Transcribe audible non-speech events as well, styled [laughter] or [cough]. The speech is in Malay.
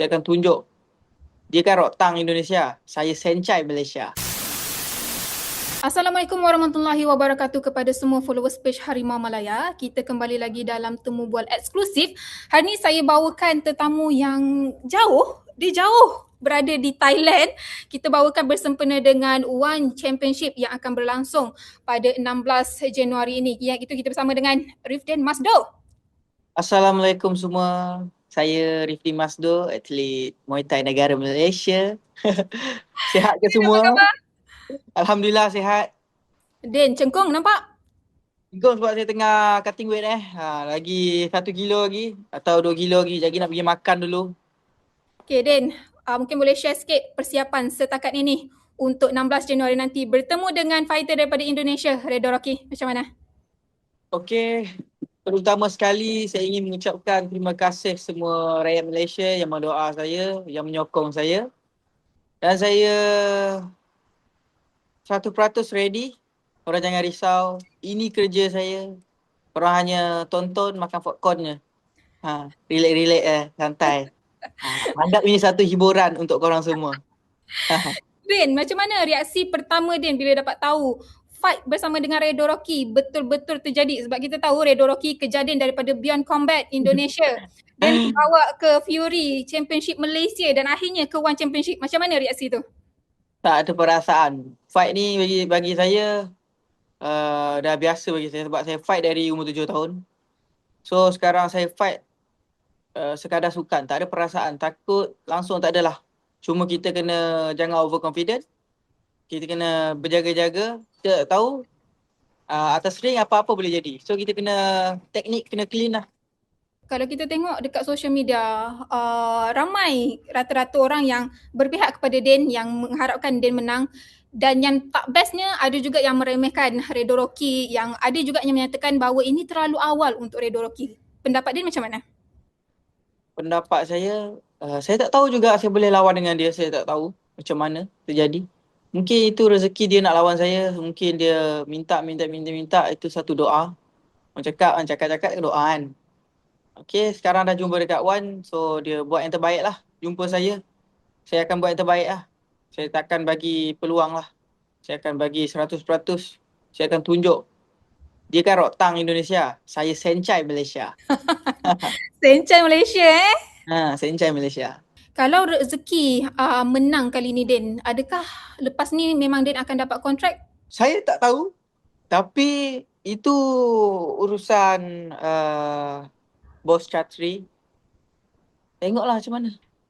Saya akan tunjuk. Dia kan roktang Indonesia. Saya sencai Malaysia. Assalamualaikum warahmatullahi wabarakatuh kepada semua followers page Harimau Malaya. Kita kembali lagi dalam temu bual eksklusif. Hari ini saya bawakan tetamu yang jauh, dia jauh berada di Thailand. Kita bawakan bersempena dengan One Championship yang akan berlangsung pada 16 Januari ini. Yang itu kita bersama dengan Rifden Masdo. Assalamualaikum semua. Saya Rifdi Masdo, atlet Muay Thai negara Malaysia. [laughs] Sihat ke semua? Alhamdulillah sihat. Den, cengkung nampak? Tengok sebab saya tengah cutting weight eh. Ha, lagi satu kilo lagi atau dua kilo lagi. Jadi nak pergi makan dulu. Okay Den, uh, mungkin boleh share sikit persiapan setakat ini untuk 16 Januari nanti bertemu dengan fighter daripada Indonesia, Redo Rocky. Macam mana? Okey. Terutama sekali saya ingin mengucapkan terima kasih semua rakyat Malaysia yang mendoa saya, yang menyokong saya. Dan saya 100% ready. Korang jangan risau. Ini kerja saya. Korang hanya tonton makan popcorn je. Ha, relax-relax eh, santai. Ha, anggap ini satu hiburan untuk korang semua. Din, macam mana reaksi pertama Din bila dapat tahu fight bersama dengan Redo Rocky betul-betul terjadi sebab kita tahu Redo Rocky kejadian daripada Beyond Combat Indonesia [laughs] dan bawa ke Fury Championship Malaysia dan akhirnya ke One Championship. Macam mana reaksi tu? tak ada perasaan. Fight ni bagi bagi saya uh, dah biasa bagi saya sebab saya fight dari umur tujuh tahun. So sekarang saya fight uh, sekadar sukan, tak ada perasaan, takut langsung tak adalah. Cuma kita kena jangan overconfident. Kita kena berjaga-jaga. Kita tahu uh, atas ring apa-apa boleh jadi. So kita kena teknik kena clean lah kalau kita tengok dekat social media uh, ramai rata-rata orang yang berpihak kepada Den yang mengharapkan Den menang dan yang tak bestnya ada juga yang meremehkan Redo Rocky yang ada juga yang menyatakan bahawa ini terlalu awal untuk Redo Rocky. Pendapat Den macam mana? Pendapat saya, uh, saya tak tahu juga saya boleh lawan dengan dia. Saya tak tahu macam mana terjadi. Mungkin itu rezeki dia nak lawan saya. Mungkin dia minta, minta, minta, minta. Itu satu doa. Orang cakap, orang cakap-cakap doa kan. Okay, sekarang dah jumpa dekat One. So, dia buat yang terbaik lah. Jumpa saya. Saya akan buat yang terbaik lah. Saya takkan bagi peluang lah. Saya akan bagi 100%. Saya akan tunjuk. Dia kan roktang Indonesia. Saya sencai Malaysia. [laughs] sencai Malaysia eh? Ha, sencai Malaysia. Kalau rezeki uh, menang kali ni Den, adakah lepas ni memang Den akan dapat kontrak? Saya tak tahu. Tapi itu urusan uh, bos Chatri. Tengoklah macam mana.